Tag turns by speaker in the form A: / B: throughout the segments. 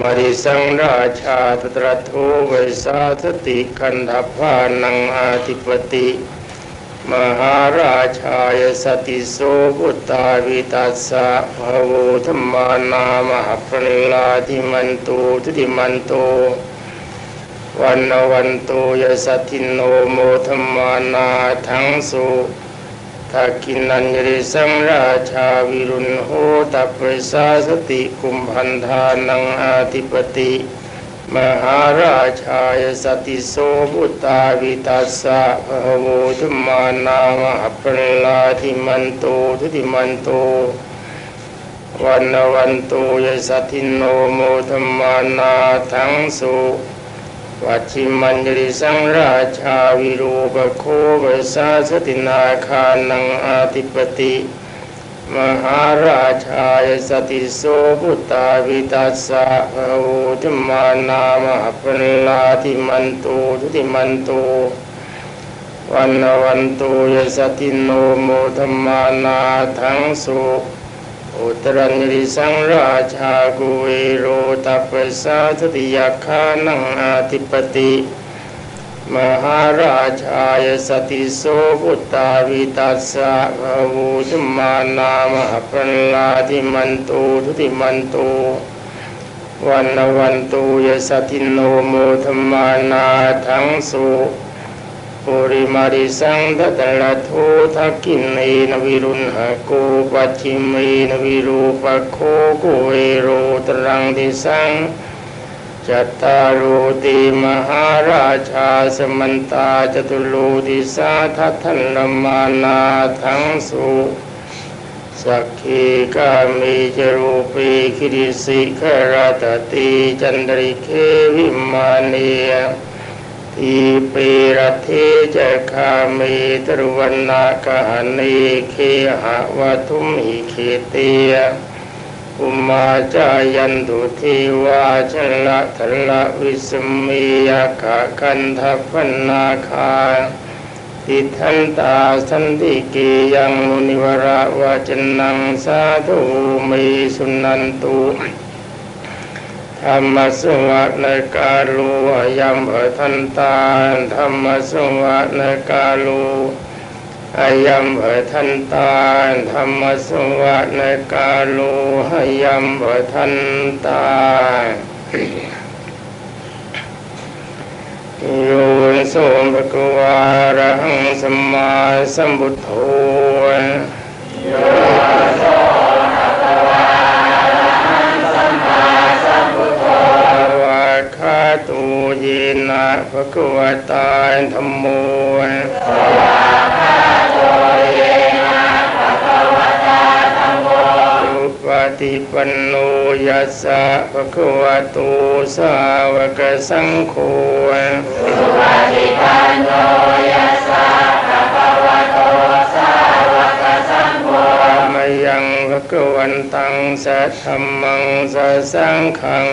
A: มาริสังราชาตตรัสโทไวสาสติคันธพานังอาธิปติ มหาราชายสติโสพุตตาวิตัสสะภะโวธรรมานามหพนิลาธิมันตุทุติมันโตวันนวันโตยสัตถินโนโมธรรมานาทั้งสุ ทักกินัญญริสังราชาวิรุณโหตัปปสาสติกุมพันธานังอาธิปติ มหาราชายสติโสบุตาวิตัสสะภะโวธมานามหปรลาธิมันโตทุติมันโตวันวันโตยสัตินโนโมธรรมานาทั้งสุ วัชิมัญริสังราชาวิรูปโคเวสาสตินาคานังอาธิปติ มหาราชายสติโสพุตตาวิตัสสะภะโวธรรมานามหปนลาธิมันโตทุติมันโตวันนวันโตยสติโนโมธรรมานาทั้งสุ อุตรัญริสังราชากุเวโรตัปปสาสติยาคานังอาธิปติมหาราชายสติโสพุตตาวิตัสสะภวูธมานามหปนลาธิมันตุทุติมันตุวันวันตุยสติโนโมธมมานาทั้งสุ ปุริมาริสังทัตละโททักกินเนนวิรุณหะโกปัจฉิเมนวิรูปโคโกเอโรตรังติสังจัตตารุติมหาราชาสมันตาจตุลูติสาทัทันลมานาทั้งสุสักขีกามีจรูปีคิริสิขราตติจันดริเควิมานีย ทีปีรเทจคามีตรุวันนากานีเคหะวัตุมิเคเตียอุมาจายันตุทีวาชละทละวิสมียาขะกันทัพนาคาติทันตาสันติกียังมุนิวราวาจนังสาธุมีสุนันตุ ธรรมสวะในกาลูยัมเอทันตาธรรมสวะในกาลูอายัมเอทันตาธรรมสวะในกาลูอายัมเอทันตาโยนโสมภกวาระหังสมมาสัมพุทโธโย พระกุวตาธัมโมวาคาโตเยนะภะคะวตาธัมโมอุปฏิปันโนยัสสะภะคะวะโตสาวกสังโฆอุปฏิปันโนยัสสะภะ ยังภะคะวันตังสัทธัมมังสัสสังฆัง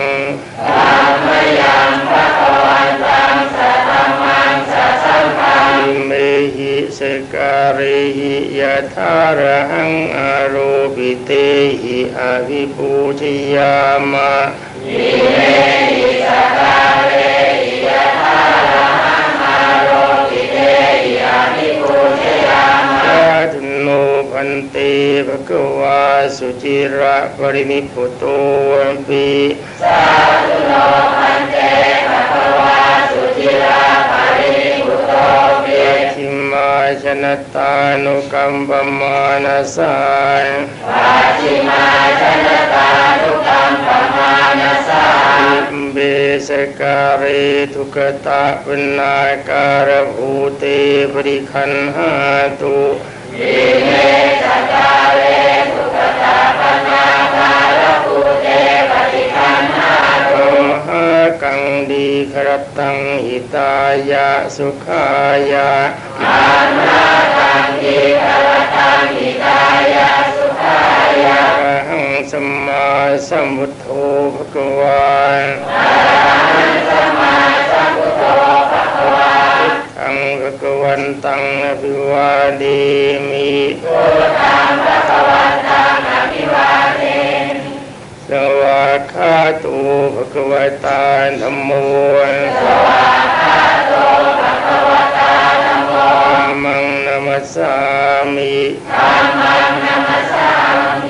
A: มยังภะคะวันตังสัทธัมมังสัสสังฆังเมหิสการิหิยะทาระหังอาโรปิเตหิอาวิปูชยามะอิเมหิ ปันเตภะคะวาสุจิระปรินิพุโตวัมปิสาธุโนพันเตภะคะวาสุจิระปรินิพุโตปิทิมาชนตานุกัมปมานาสายปัจิมาชนตานุกัมปมานาสายเบสการิทุกตะปนาการภูเตปริคันหาตุ ริทุกตะปนาการภูเตปริคันหาตุหากังดีครตังหิตายะสุขายะอานากังดีครตังหิตายะสุขายะอะหังสัมมาสัมพุทโธภะคะวาอะหังสัมมาสัม กวันตังอภิวาเดมิพุทธังพระกวันตังอภิวาเดมิสวากขาตูพระกวตาธรรมโมสวากขาตูพระกวตาธรรมโมมังนมัสสามิธรรมังนมัสสามิ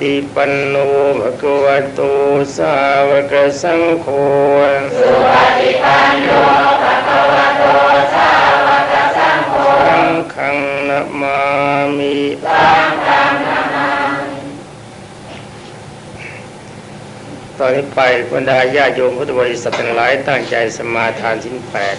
A: ฏิปันโนภะคะวะโตสาวกสังโฆสุปฏิปันโนภะคะวะโตสาวกสังโฆสังฆังนะมามิสังฆังนะมามตอนนี้ไปบรรดาญาโยมพุทธบริษัททั้งหลายตั้งใจสมาทานสิ้นแปด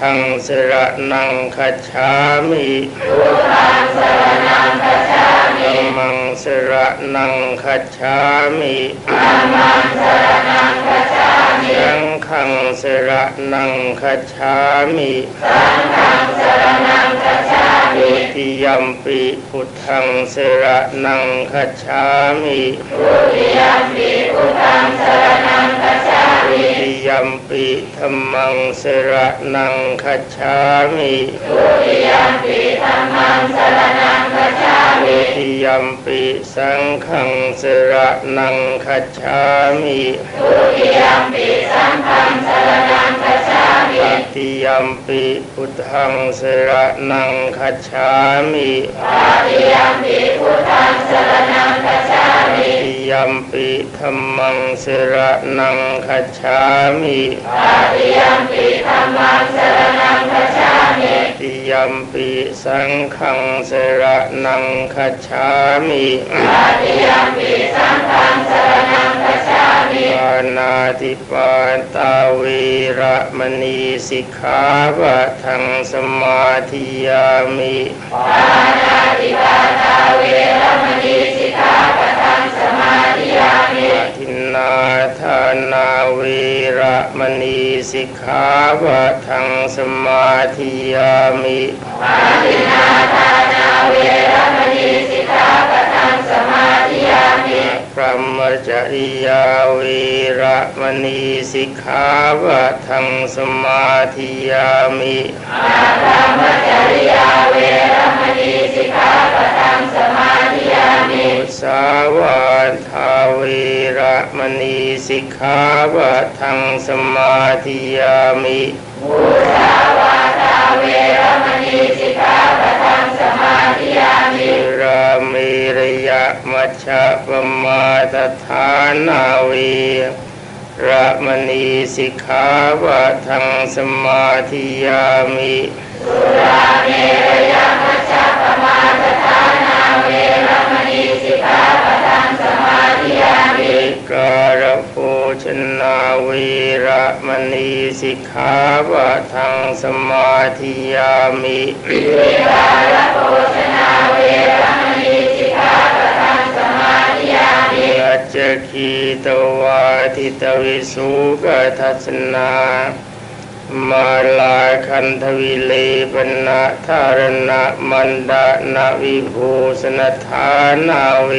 A: ธังสรนังคัจฉามิพุทธังสรนังคัจฉามิธัมมังสรนังคัจฉามิธัมมังสรนังคัจฉามิสังฆังสรนังคัจฉามิสังฆังสรนังคัจฉามิ ทุติยัมปิพุทธังสรนังคัจฉามิทุติยัมปิพุทธังสรนังคัจฉามิทุติยัมปิธัมมังสรนังคัจฉามิทุติยัมปิธัมมังสรนังคัจฉามิ ทุติยัมปิสังฆังสรนังคัจฉามิทุติยัมปิสังฆังสรนังคัจฉามิตติยัมปิพุทธังสรนังคัจฉามิตติยัมปิพุทธังสรนังคัจฉามิตติ ยัมปิธัมมังสรนังคัจฉามิตติยัมปิธัมมังสรนังคัจฉามิตติยัมปิสังฆังสรนังคัจฉามิตติยัมปิสังฆังสรนังคัจฉามิปานาติปาตาเวระมณีสิกขาปะทังสมาธิยามิปานาติปาตาเวระมณีสิกขาปะทังสมา ธิยามิทินนาทานาเวระมณีสิกขาปะทังสมาธิยามิปาทินาทานาเวระมณีสิกขาปะทังสมาธิยามิพระมจริยาเวระมณีสิกขาปะทังสมาธิยามิพระมจ สิกขาปะทังสมาธิยามิมุสาวาทาเวระมณีสิกขาปะทังสมาธิยามิรามิระยะมัชฌะปมาตฐานาเวระมณีสิกขาปะทังสมาธิยามิสุราเมรยะมัชฌะปมาตฐานาเวระม การโภชนาเวระมณีสิกขาปะทังสมาธิยามิการโภชนาเวระมณีสิกขาปะทังสมาธิยามิปัจจคีตวาทิตวิสุกทัสนามาลาคันทวิเลปนะธารณะมันดานาวิภูสนธานาเว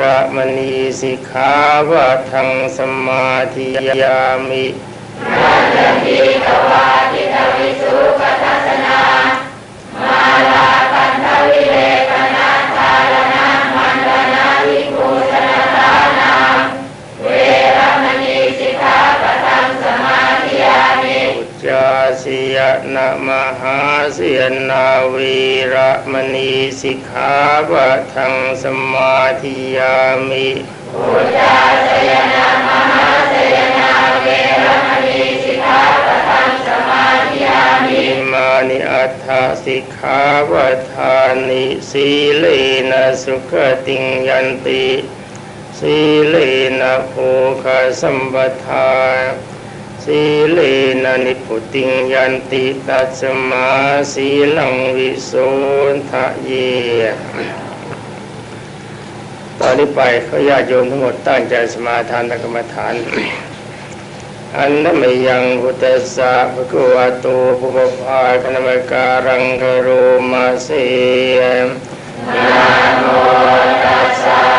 A: ระมณีสิกขาวะทังสมาธิยามินันทิตวาทิตวิสุท จาสิยนะมหาสิยนาวีระมณีสิกขาปะทังสมาธิยามิอุจจาสิยนะมหาสิยนาวีระมณีสิกขาปะทังสมาธิยามิมานิอัฏฐสิกขาปะทานิสีเลนะสุขติงยันติสีเลนะโภคสัมปทา สีเลนะนิพุติงยันติตัสมาสีลังวิโสทะเย ตอนนี้ไปเขาญาติโยมทั้งหมดตั้งใจสมาทานตกรรมฐาน อันนั้นไม่ยังพุทธสาภะคะวะโตภุปภาคณมการังกโรมาเสยนะโมตัสสะ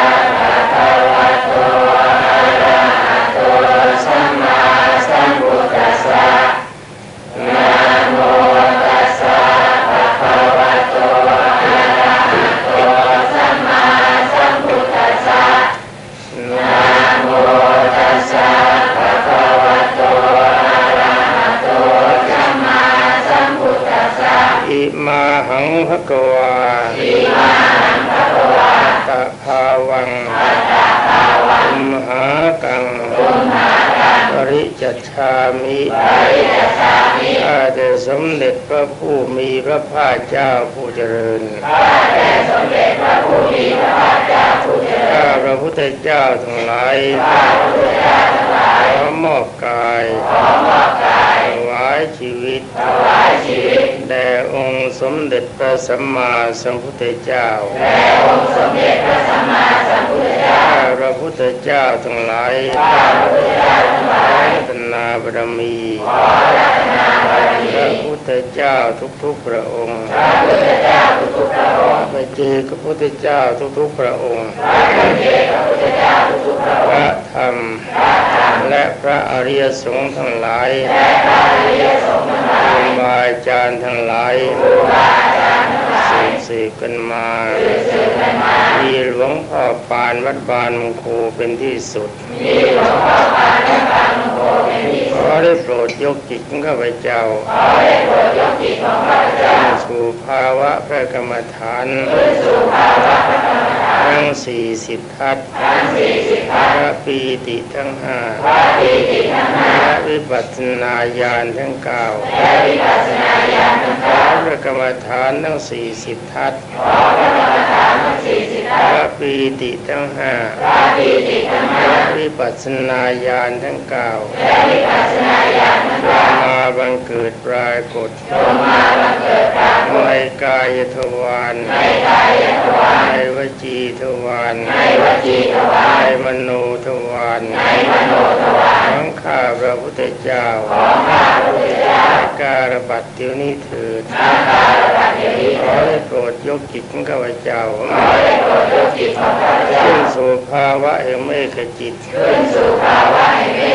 A: อิมาหังภะกวาอิมาหังภะกวาตะภาวังตะภาวังมหากังอุมหากังปริจัชามิปริจัชามิข้าแต่สมเด็จพระผู้มีพระภาคเจ้าผู้เจริญข้าแต่สมเด็จพระผู้มีพระภาคเจ้าผู้เจริญข้าพระพุทธเจ้าทั้งหลายข้าพระพุทธเจ้าทั้งหลายขอมอบกายขอมอบกาย ถวายชีวิตแด่องค์สมเด็จพระสัมมาสัมพุทธเจ้าแด่องค์สมเด็จพระสัมมาสัมพุทธเจ้าข้าพระพุทธเจ้าทั้งหลายข้าพระพุทธเจ้าทั้งหลายรัตนาบารมีขอรัตนาบารมีพระพุทธเจ้าทุกๆพระองค์พระพุทธเจ้าทุกๆพระองค์พระเจ้าพระพุทธเจ้าทุกๆพระองค์พระเจ้าพระพุทธเจ้าทุกๆพระองค์พระธรรมและพระอริยสงฆ์ทั้งหลาย และพระอริยสงฆ์ทั้งหลายครูบาอาจารย์ทั้งหลายครูบาอาจารย์ทั้งหลายสืบสืบกันมาสืบกันมามีหลวงพ่อปานวัดบานมงครูเป็นที่สุดมีหลวงพ่อปานวัดบานมงครูเป็นที่สุดขอได้โปรดยกจิตของข้าพเจ้าขอได้โปรดยกจิตของข้าพเจ้าสู่ภาวะพระกรรมฐาน ทั้งสี่สิบทัศทั้งสี่สิบทัศพระปีติทั้งห้าพระปีติทั้งห้าพระวิปัสสนาญาณทั้งเก้าพระวิปัสสนาญาณทั้งเก้าพระกรรมฐานทั้งสี่สิบทัศพระกรรมฐานทั้งสี่ พระปีติทั้งห้าพระปีติทั้งห้าและวิปัสสนาญาณทั้งเก้าและวิปัสสนาญาณทั้งเก้ามาบังเกิดปรากฏมาบังเกิดปรากฏในกายทวารในกายทวารในวจีทวารในวจีทวารในมโนทวารในมโนทวารของข้าพระพุทธเจ้า การบัติเดี๋ยวนี้เถิดการบัติเดี๋ยวนี้ขอได้โปรดยกจิตของข้าพเจ้าขอได้โปรดยกจิตของข้าพเจ้าขึ้นสู่ภาวะแห่งเมฆจิตขึ้นสู่ภาวะแห่งเมฆจิต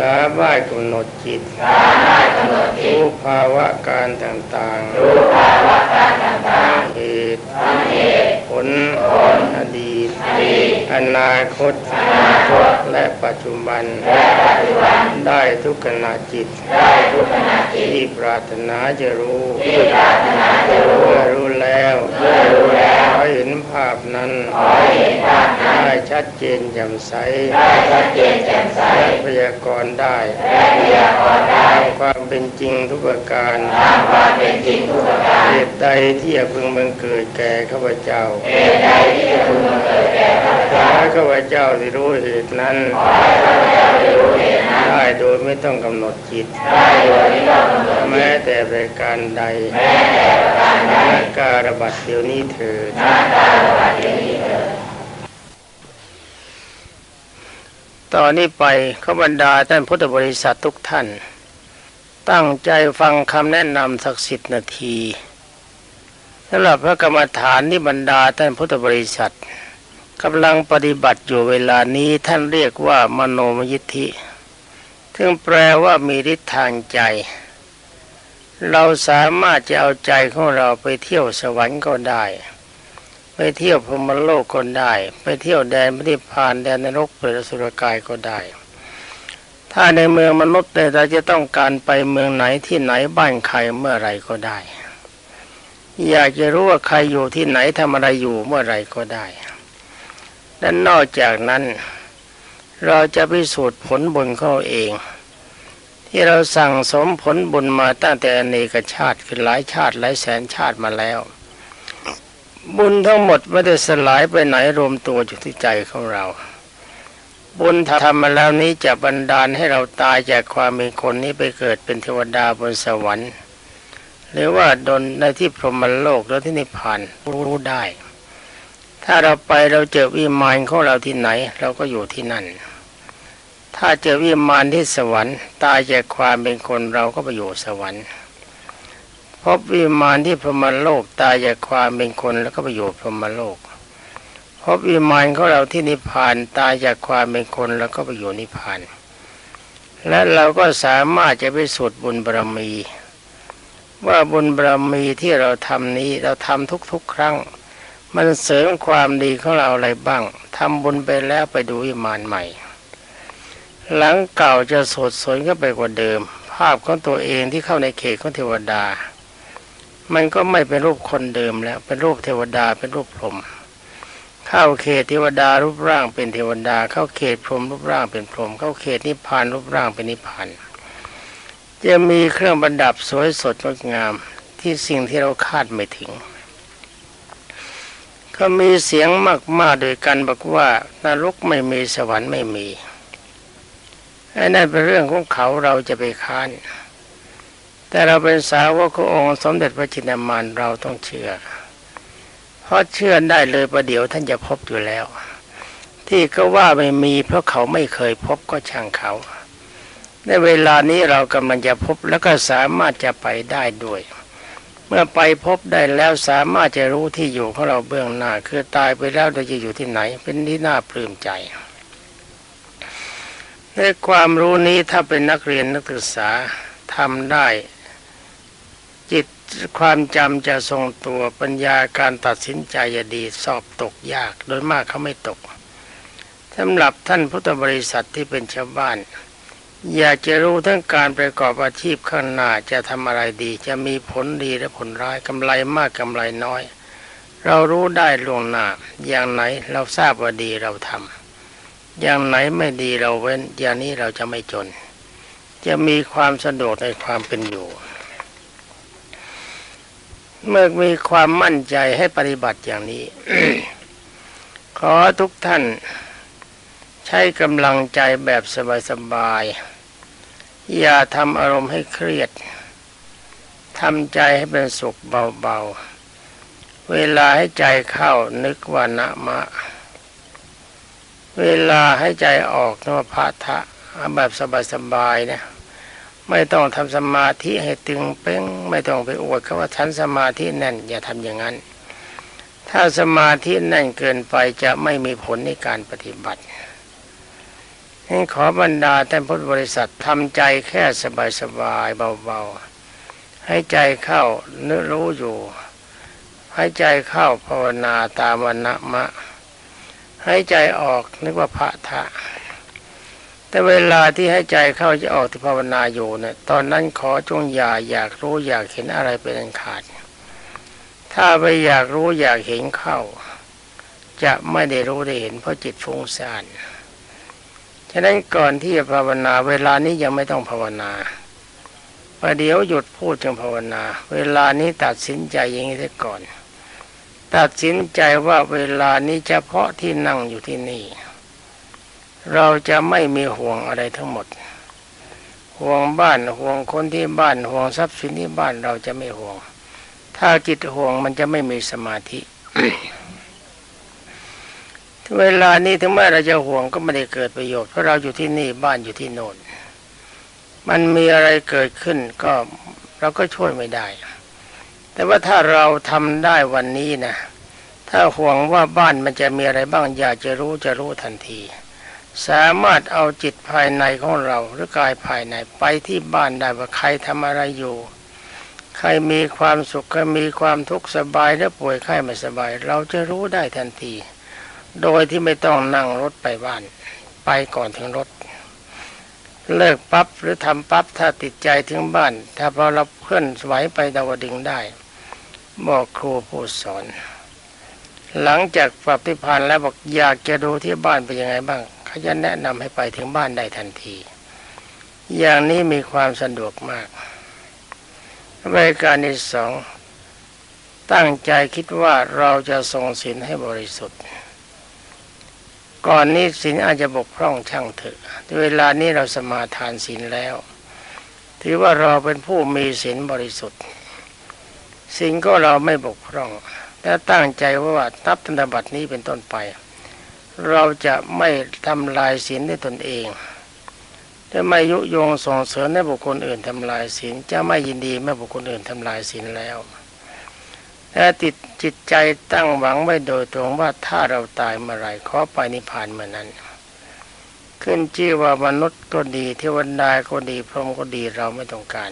A: สามารถกำหนดจิตสามารถกำหนดจิตรู้ภาวะการต่างๆรู้ภาวะการต่างๆเหตุเหตุผลผลอดีตอดีตอนาคตอนาคตและปัจจุบันและปัจจุบันได้ทุกขณะจิตได้ทุกขณะจิตที่ปรารถนาจะรู้ที่ปรารถนาจะรู้เมื่อรู้แล้วเมื่อรู้แล้ว ขอเห็นภาพนั้นขอเห็นภาพนั้นได้ชัดเจนแจ่มใสได้ชัดเจนแจ่มใสและพยากรณ์ได้และพยากรณ์ได้ตามความเป็นจริงทุกประการตามความเป็นจริงทุกประการเหตุใดที่จะพึงบังเกิดแก่ข้าพเจ้าเหตุใดที่จะพึงบังเกิดแก่ข้าพเจ้าขอให้ข้าพเจ้าได้รู้เหตุนั้นขอให้ข้าพเจ้าได้รู้เหตุนั้น ได้โดยไม่ต้องกำหนดจิตได้โดยไม่ต้องกำหนดแม้แต่ประการใดแม้แต่ประการใดนักการบัติเดี๋ยวนี้เถิดนักการบัติเดี๋ยวนี้เถิดตอนนี้ไปขบรรดาท่านพุทธบริษัททุกท่าน ตั้งใจฟังคำแนะนำสักสิบนาทีสำหรับพระกรรมฐานที่บรรดาท่านพุทธบริษัทกำลังปฏิบัติอยู่เวลานี้ท่านเรียกว่ามโนมยิทธิ ซึ่งแปลว่ามีฤทธิ์ทางใจ เราสามารถจะเอาใจของเราไปเที่ยวสวรรค์ก็ได้ ไปเที่ยวพรมโลกก็ได้ ไปเที่ยวแดนพริพานแดนนรกเปรตสุรกายก็ได้ ถ้าในเมืองมนุษย์เราจะต้องการไปเมืองไหนที่ไหนบ้านใครเมื่อไรก็ได้ อยากจะรู้ว่าใครอยู่ที่ไหนทำอะไรอยู่เมื่อไรก็ได้และนอกจากนั้น เราจะพิสูจน์ผลบุญของเราเอง ที่เราสั่งสมผลบุญมาตั้งแต่อเนกชาติคือหลายชาติหลายแสนชาติมาแล้ว บุญทั้งหมดไม่ได้สลายไปไหนรวมตัวอยู่ที่ใจของเรา บุญทำมาแล้วนี้จะบันดาลให้เราตายจากความเป็นคนนี้ไปเกิดเป็นเทวดาบนสวรรค์ หรือว่าดนในที่พรหมโลกแล้วที่นิพพานรู้ได้ ถ้าเราไปเราเจอวิมานของเราที่ไหน เราก็อยู่ที่นั่น ถ้าเจอวิมานที่สวรรค์ ตายจากความเป็นคนเราก็ไปอยู่สวรรค์พบวิมานที่พรหมโลกตายจากความเป็นคนแล้วก็ไปอยู่พรหมโลกพบวิมานของเราที่นิพพานตายจากความเป็นคนแล้วก็ไปอยู่นิพพาน และเราก็สามารถจะไปสุดบุญบารมี ว่าบุญบารมีที่เราทำนี้เราทำทุกๆ ครั้ง มันเสริมความดีของเราอะไรบ้างทำบุญไปแล้วไปดูวิมานใหม่ หลังเก่าจะสดสวยก็ไปกว่าเดิม ภาพของตัวเองที่เข้าในเขตของเทวดา มันก็ไม่เป็นรูปคนเดิมแล้วเป็นรูปเทวดาเป็นรูปพรหมเข้าเขตเทวดารูปร่างเป็นเทวดา เข้าเขตพรหมรูปร่างเป็นพรหมเข้าเขตนิพพานรูปร่างเป็นนิพพานจะมีเครื่องประดับสวยสดงดงามที่สิ่งที่เราคาดไม่ถึง ก็มีเสียงมากๆโดยกันบอกว่านรกไม่มีสวรรค์ไม่มี นั่นเป็นเรื่องของเขาเราจะไปค้าน แต่เราเป็นสาวกขององค์สมเด็จพระจินมารเราต้องเชื่อ เพราะเชื่อได้เลยประเดี๋ยวท่านจะพบอยู่แล้ว ที่ก็ว่าไม่มีเพราะเขาไม่เคยพบก็ช่างเขา ในเวลานี้เรากำลังจะพบแล้วก็สามารถจะไปได้ด้วย เมื่อไปพบได้แล้วสามารถจะรู้ที่อยู่ของเราเบื้องหน้า คือตายไปแล้วเราจะอยู่ที่ไหน เป็นที่น่าปลื้มใจ ในความรู้นี้ถ้าเป็นนักเรียนนักศึกษาทำได้ จิตความจำจะทรงตัวปัญญาการตัดสินใจจะดีสอบตกยากโดยมากเขาไม่ตกสำหรับท่านพุทธบริษัทที่เป็นชาวบ้าน อยากจะรู้ทั้งการประกอบอาชีพข้างหน้าจะทำอะไรดี จะมีผลดีและผลร้ายกำไรมากกำไรน้อย เรารู้ได้ล่วงหน้าอย่างไหนเราทราบว่าดีเราทำ อย่างไหนไม่ดีเราเว้น อย่างนี้เราจะไม่จน จะมีความสะดวกในความเป็นอยู่ เมื่อมีความมั่นใจให้ปฏิบัติอย่างนี้ ขอทุกท่าน ใช้กำลังใจแบบสบายๆ อย่าทำอารมณ์ให้เครียดทำใจให้เป็นสุขเบาๆ เวลาให้ใจเข้านึกว่านะมะ เวลาให้ใจออกนว่าพะทะแบบสบายๆนะไม่ต้องทำสมาธิให้ตึงเป้งไม่ต้องไปอวดเขาว่าฉันสมาธิแน่น อย่าทำอย่างนั้น ถ้าสมาธิแน่นเกินไปจะไม่มีผลในการปฏิบัติให้ขอบรรดาท่านพุทธบริษัททำใจแค่สบายๆเบาๆ ให้ใจเข้านึกรู้อยู่ ให้ใจเข้าภาวนาตามวันนะมะ ให้ใจออกนึกว่าพระทะแต่เวลาที่ให้ใจเข้าจะออกที่ภาวนาอยู่เนี่ยตอนนั้นขอจงอย่าอยากรู้อยากเห็นอะไรเป็นอันขาด ถ้าไปอยากรู้อยากเห็นเข้า จะไม่ได้รู้ได้เห็นเพราะจิตฟุ้งซ่านฉะนั้นก่อนที่จะภาวนาเวลานี้ยังไม่ต้องภาวนาประเดี๋ยวหยุดพูดจึงภาวนา เวลานี้ตัดสินใจอย่างนี้ก่อน ตัดสินใจว่าเวลานี้เฉพาะที่นั่งอยู่ที่นี่ เราจะไม่มีห่วงอะไรทั้งหมด ห่วงบ้านห่วงคนที่บ้านห่วงทรัพย์สินที่บ้านเราจะไม่ห่วง ถ้าจิตห่วงมันจะไม่มีสมาธิเวลานี้ถึงแม้เราจะห่วงก็ไม่ได้เกิดประโยชน์เพราะเราอยู่ที่นี่บ้านอยู่ที่โน่นมันมีอะไรเกิดขึ้นก็เราก็ช่วยไม่ได้ แต่ว่าถ้าเราทำได้วันนี้นะถ้าห่วงว่าบ้านมันจะมีอะไรบ้างอยากจะรู้จะรู้ทันที สามารถเอาจิตภายในของเราหรือกายภายในไปที่บ้านได้ว่าใครทำอะไรอยู่ ใครมีความสุขใครมีความทุกข์สบายและป่วยไข้ไม่สบาย เราจะรู้ได้ทันที โดยที่ไม่ต้องนั่งรถไปบ้าน ไปก่อนถึงรถ เลิกปั๊บหรือทำปั๊บถ้าติดใจถึงบ้าน ถ้าพอเราเพื่อนไหวไปดาวดึงได้ บอกครูผู้สอน หลังจากปรับทิพานแล้วบอกอยากจะดูที่บ้านเป็นยังไงบ้างเขาจะแนะนำให้ไปถึงบ้านได้ทันที อย่างนี้มีความสะดวกมากรายการที่สองตั้งใจคิดว่าเราจะทรงศีลให้บริสุทธิ์ ก่อนนี้ศีลอาจจะบกพร่องช่างเถอะเวลานี้เราสมาทานศีลแล้ว ถือว่าเราเป็นผู้มีศีลบริสุทธิ์ สิ่งก็เราไม่บกพร่อง และตั้งใจว่านับธนบัตรนี้เป็นต้นไป เราจะไม่ทำลายศีลด้วยตนเองจะไม่ยุยงส่งเสริมให้บุคคลอื่นทำลายศีลจะไม่ยินดีเมื่อบุคคลอื่นทำลายศีลแล้วและติดจิตใจตั้งหวังไว้โดยตรงว่าถ้าเราตายเมื่อไรขอไปนิพพานเมื่อนั้น ขึ้นชื่อว่ามนุษย์ก็ดีเทวดาก็ดีพรหมก็ดีเราไม่ต้องการ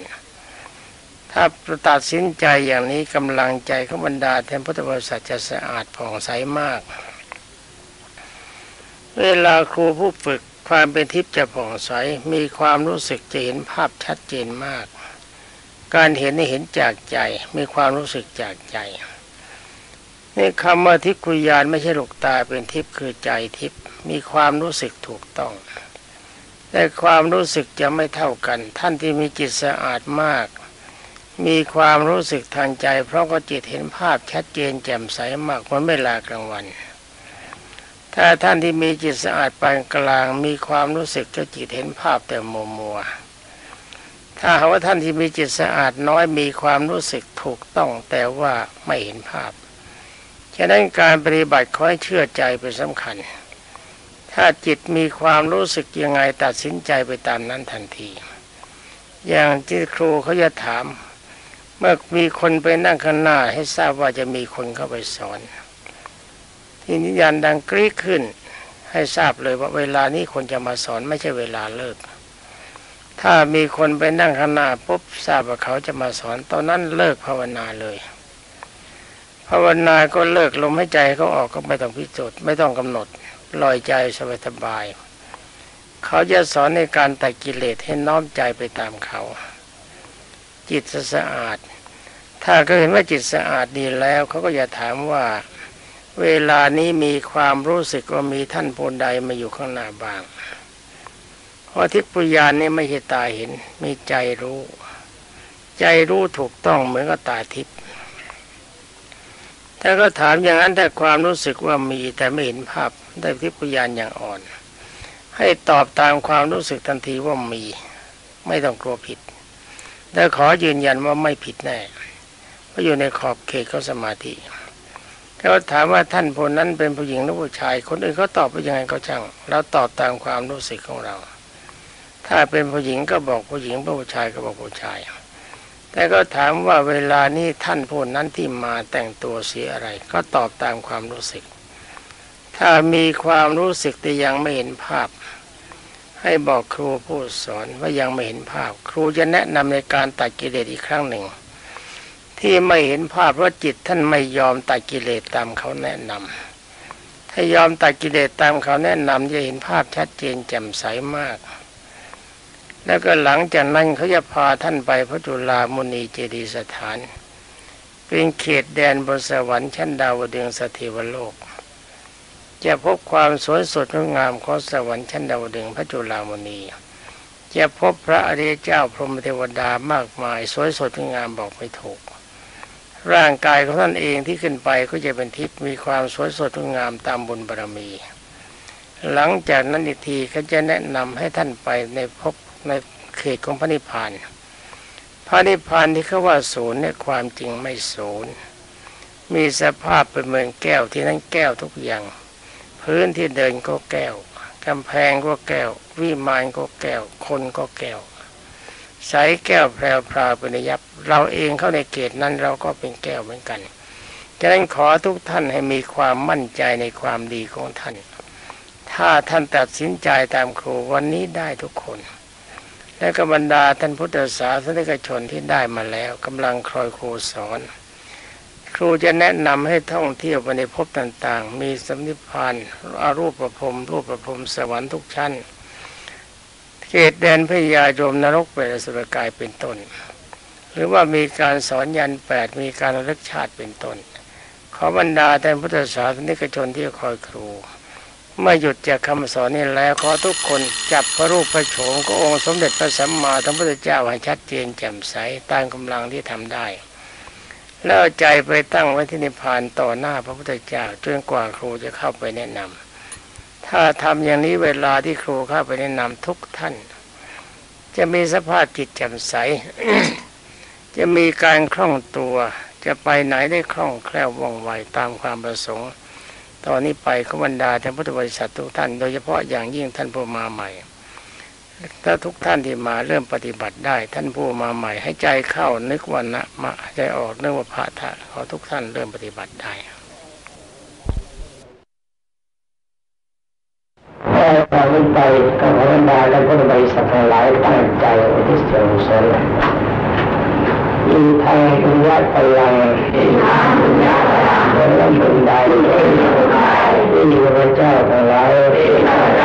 A: ถ้าตัดสินใจอย่างนี้กำลังใจของบรรดาแทนพุทธบริษัทจะสะอาดผ่องใสมาก เวลาครูผู้ฝึกความเป็นทิพย์จะผ่องใสมีความรู้สึกจะเห็นภาพชัดเจนมาก การเห็นนี่เห็นจากใจมีความรู้สึกจากใจนี่คำว่าทิพย์กุยานไม่ใช่ลูกตาเป็นทิพย์คือใจทิพย์มีความรู้สึกถูกต้องแต่ความรู้สึกจะไม่เท่ากัน ท่านที่มีจิตสะอาดมาก มีความรู้สึกทางใจ เพราะก็จิตเห็นภาพชัดเจนแจ่มใสมากมันไม่ลากลางวัน ถ้าท่านที่มีจิตสะอาดปานกลาง มีความรู้สึกจะจิตเห็นภาพแต่มัวมัวถ้าหากว่าท่านที่มีจิตสะอาดน้อยมีความรู้สึกถูกต้องแต่ว่าไม่เห็นภาพ ฉะนั้นการปฏิบัติขอให้เชื่อใจเป็นสำคัญ ถ้าจิตมีความรู้สึกยังไงตัดสินใจไปตามนั้นทันที อย่างที่ครูเขาจะถาม เมื่อมีคนไปนั่งข้างหน้าให้ทราบว่าจะมีคนเข้าไปสอน ที่นิยันดังกรี๊ดขึ้น ให้ทราบเลยว่าเวลานี้คนจะมาสอนไม่ใช่เวลาเลิก ถ้ามีคนไปนั่งข้างหน้าปุ๊บทราบว่าเขาจะมาสอน ตอนนั้นเลิกภาวนาเลย ภาวนาก็เลิกลมหายใจเขาออกก็ไม่ต้องพิจารไม่ต้องกำหนดลอยใจสบายสบายเขาจะสอนในการตัดกิเลสให้น้อมใจไปตามเขา จิตสะอาด ถ้าเขาเห็นว่าจิตสะอาดดีแล้วเขาก็จะถามว่า เวลานี้มีความรู้สึกว่ามีท่านผู้ใดมาอยู่ข้างหน้าบ้างเพราะทิพยานนี่ไม่ใช่ตาเห็น มีใจรู้ ใจรู้ถูกต้องเหมือนกับตาทิพย์ถ้าก็ถามอย่างนั้นถ้าความรู้สึกว่ามีแต่ไม่เห็นภาพได้ทิพยานอย่างอ่อน ให้ตอบตามความรู้สึกทันทีว่ามี ไม่ต้องกลัวผิด แต่ขอยืนยันว่าไม่ผิดแน่เพราะอยู่ในขอบเขตเขาสมาธิเขาถามว่าท่านผู้นั้นเป็นผู้หญิงหรือผู้ชาย คนอื่นเขาตอบไปยังไงก็ช่างเราตอบตามความรู้สึกของเรา ถ้าเป็นผู้หญิงก็บอกผู้หญิงผู้ชายก็บอกผู้ชาย แต่ก็ถามว่าเวลานี้ท่านผู้นั้นที่มาแต่งตัวเสียอะไร ก็ตอบตามความรู้สึก ถ้ามีความรู้สึกแต่ยังไม่เห็นภาพ ให้บอกครูผู้สอนว่ายังไม่เห็นภาพ ครูจะแนะนำในการตัดกิเลสอีกครั้งหนึ่ง ที่ไม่เห็นภาพเพราะจิตท่านไม่ยอมตัดกิเลสตามเขาแนะนำถ้ายอมตัดกิเลสตามเขาแนะนำจะเห็นภาพชัดเจนแจ่มใสมาก แล้วก็หลังจากนั้นเขาจะพาท่านไปพระจุลามุนีเจดีสถาน เป็นเขตแดนบนสวรรค์ชั้นดาวดึงสถิวโลก จะพบความสวยสดงดงามของสวรรค์ชั้นดาวดึงพระจุลามุนีจะพบพระอริยเจ้าพรหมเทวดามากมาย สวยสดงดงามบอกไม่ถูก ร่างกายของท่านเองที่ขึ้นไปก็จะเป็นทิพย์มีความสวยสดงดงามตามบุญบารมี หลังจากนั้นอีกทีเขาจะแนะนำให้ท่านไปในพบในเขตของพระนิพพานพระนิพพานที่เขาว่าศูนย์เนี่ยความจริงไม่ศูนย์มีสภาพเป็นเมือนแก้วที่นั้นแก้วทุกอย่าง พื้นที่เดินก็แก้วกำแพงก็แก้ว วิมานก็แก้ว คนก็แก้วใสแก้วแพรวพราวเป็นยับ เราเองเข้าในเกตนั้นเราก็เป็นแก้วเหมือนกันฉะนั้นขอทุกท่านให้มีความมั่นใจในความดีของท่าน ถ้าท่านตัดสินใจตามครูวันนี้ได้ทุกคน และกบรรดาท่านพุทธศาสนิกชนที่ได้มาแล้วกำลังคอยครูสอน ครูจะแนะนำให้ท่องเที่ยวไปในภพต่างๆ มีสมนิพานอารูปประพรมรูปประพรมสวรรค์ทุกชั้น เขตแดนพยายมนรกเปรตสุรกายเป็นต้น หรือว่ามีการสอนยันแปดมีการระลึกชาติเป็นต้น ขอบรรดาแต่พุทธศาสนิกชนที่คอยครูเมื่อหยุดจากคำสอนนี้แล้วขอทุกคนจับพระรูปพระโฉมก็องค์สมเด็จพระสัมมาสัมพุทธเจ้าให้ชัดเจนแจ่มใสตามกำลังที่ทำได้ แล้วใจไปตั้งไว้ที่นิพพานต่อหน้าพระพุทธเจ้าจนกว่าครูจะเข้าไปแนะนำถ้าทำอย่างนี้เวลาที่ครูเข้าไปแนะนำทุกท่าน จะมีสภาพจิตแจ่มใส จะมีการคล่องตัว จะไปไหนได้คล่องแคล่วว่องไวตามความประสงค์ ตอนนี้ไปขบรรดาท่านพุทธบริษัททุกท่าน โดยเฉพาะอย่างยิ่งท่านผู้มาใหม่ ถ้าทุกท่านที่มาเริ่มปฏิบัติได้ ท่านผู้มาใหม่ให้ใจเข้านึกวันนะมะใจออกนึกว่าพระทะขอทุกท่านเริ่มปฏิบัติได้
B: ตอนนี้ไปก็ขอรรดาและพุทธบริษัททั้งหลายตั้งใจอุทิศส่วนกุศลมีทางบุญญาพลังผลบุญใดที่พระเจ้าทั้งหลาย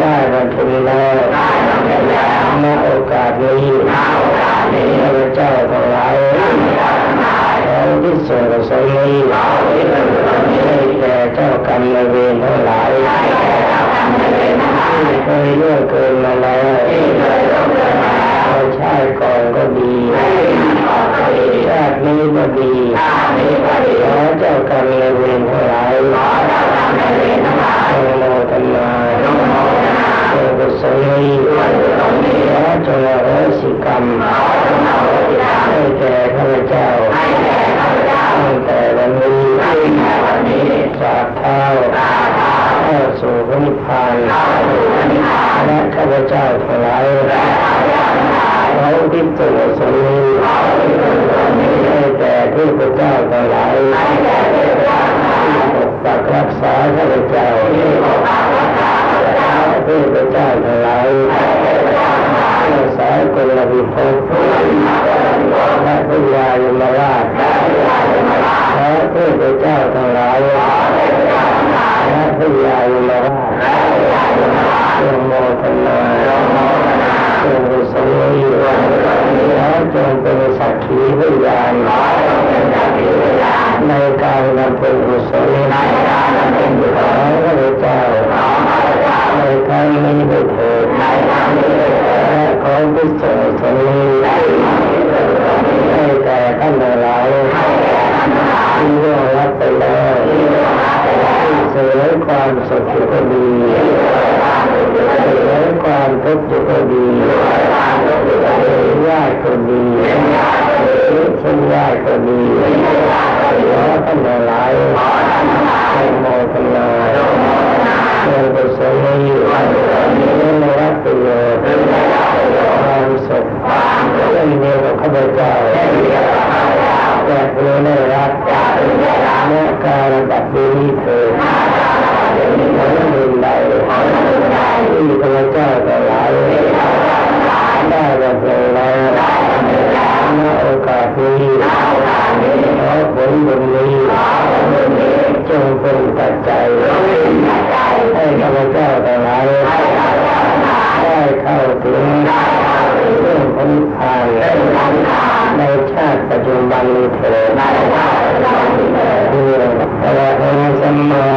B: ได้บรรทุนแล้วณโอกาสนี้พระเจ้าทั้งหลายขอที่ส่วนกุศลนี้ให้แก่เจ้ากรรมนายเวรทั้งหลายที่เคยล่วงเกิน กุศลนี้ขอจงอโหสิกรรมให้แก่ข้าพเจ้าตั้งแต่วันนี้จากเท้าเข้าสู่พระนิพพานและข้าพเจ้าทั้งหลายเราที่ตัวสนี้ให้แก่ที่พระเจ้าทั้งหลายปกปักรักษาข้าพเจ้าที่พระเจ้าทั้ง หลายกษาคนละวิภพและพยายมราชและเพื่อพเจ้าทั้งหลายและพยายมราชจงโมทนาจงกุศลนี้และจงเป็นสักขีพยานในการนำเป็นกุศลของข้าพเจ้าในครั้งนี้ด้วยเถิด และขอพิจารณานี้ให้แก่ท่านทั้งหลายที่ร่วงรับไปแล้วเสียความสุขก็ดีเสียความทุกข์ก็ดียากก็ดีเช่นยากก็ดีขอท่านทั้งหลายให้โมทนา เพื่อกุศลนี้ได้รับประโยชน์ความสุขเช่นเดียวกับข้าพเจ้าจะเพื่อได้รับเมื่อการบัดนี้เถิดผลบุญใดที่ข้าพเจ้าทั้งหลายได้รับแล้วณโอกาสนี้ขอผลบุญนี้จงเป็นปัจจัย Allah